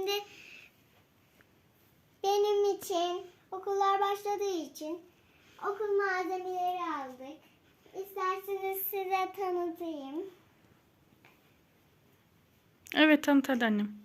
Şimdi benim için okullar başladığı için okul malzemeleri aldık. İsterseniz size tanıtayım. Evet tanıt hadi annem.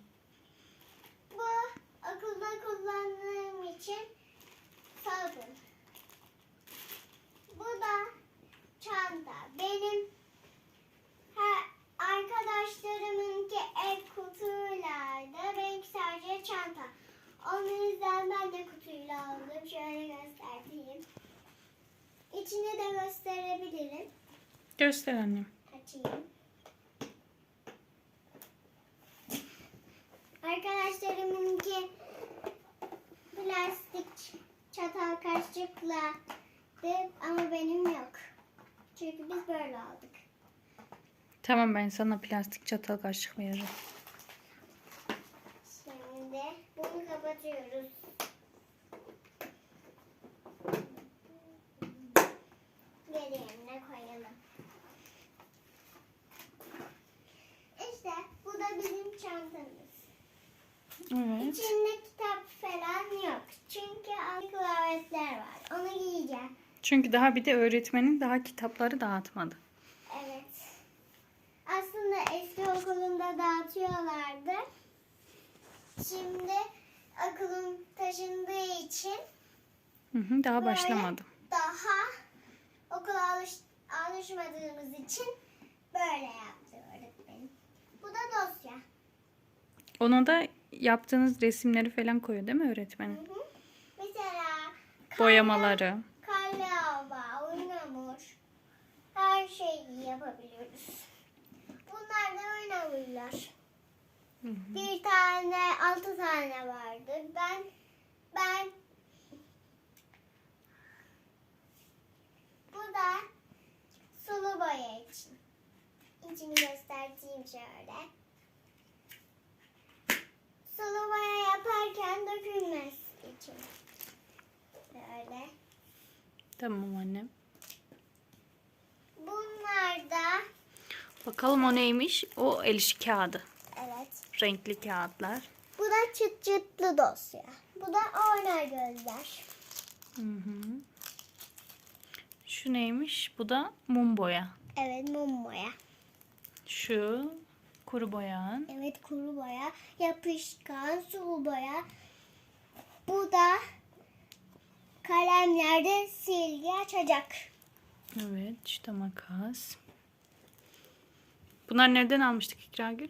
İçini de gösterebilirim. Göster annem. Açayım. Arkadaşlarımınki plastik çatal kaşıkla ama benim yok. Çünkü biz böyle aldık. Tamam ben sana plastik çatal kaşık veririm. Şimdi bunu kapatıyoruz. Geri yerine koyalım. İşte bu da bizim çantamız. Evet. İçinde kitap falan yok. Çünkü alt kıyafetler var. Onu giyeceğim. Çünkü daha bir de öğretmenin daha kitapları dağıtmadı. Evet. Aslında eski okulumda dağıtıyorlardı. Şimdi okulum taşındığı için Hı hı, daha Böyle. başlamadım. daha okula alış, alışmadığımız için böyle yaptı öğretmenim. Bu da dosya. Ona da yaptığınız resimleri falan koyuyor değil mi Hı hı. Mesela karla- Boyamaları. Karlava, oyun hamur, her şeyi yapabiliyoruz. Bunlar da hı. Bir tane, altı tane vardı. Ben, ben bu da sulu boya için. İçini göstereyim şöyle. Sulu boya yaparken dökülmez için. Böyle. Tamam annem. Bunlar da Bakalım o neymiş? O el işi kağıdı. evet. Renkli kağıtlar. Bu da çıt çıtlı dosya. Bu da oynar gözler. Hı hı. Şu neymiş? Bu da mum boya. Evet mum boya. Şu kuru boyan. Evet kuru boya. Yapışkan sulu boya. Bu da kalemlerde silgi açacak. Evet işte makas. Bunlar nereden almıştık İkragül?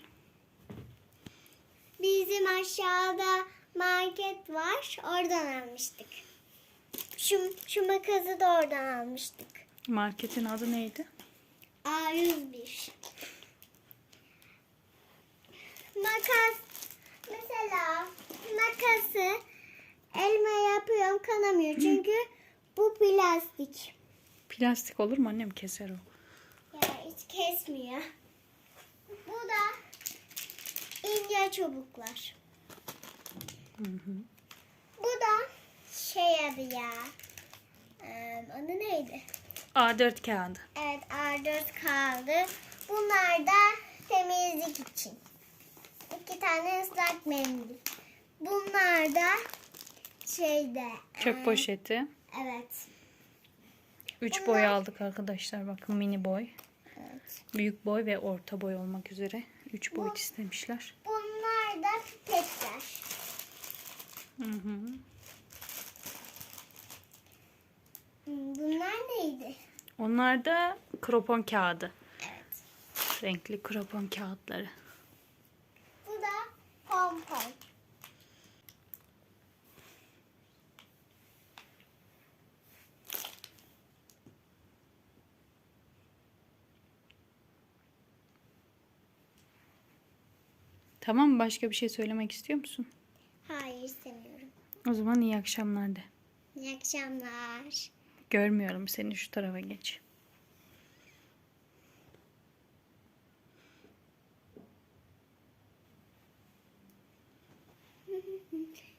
Bizim aşağıda market var. Oradan almıştık. Şu, şu makası da oradan almıştık. Marketin adı neydi? A101. Makas. Mesela makası elma yapıyorum kanamıyor. Çünkü bu plastik. Plastik olur mu annem keser o. Ya hiç kesmiyor. Bu da ince çubuklar. Hı hı. Bu da şey adı ya. Ee, adı neydi? A4 kağıdı. Evet A4 kaldı. Bunlar da temizlik için. İki tane ıslak mendil. Bunlar da şeyde. Çöp e, poşeti. Evet. 3 boy aldık arkadaşlar. Bakın mini boy, evet. büyük boy ve orta boy olmak üzere 3 boyut istemişler. Bunlar da pipetler. Hı hı. Bunlar neydi? Onlar da kropon kağıdı. Evet. Renkli kropon kağıtları. Bu da pompon. Tamam? Başka bir şey söylemek istiyor musun? Hayır istemiyorum. O zaman iyi akşamlar de. İyi akşamlar. Görmüyorum seni şu tarafa geç.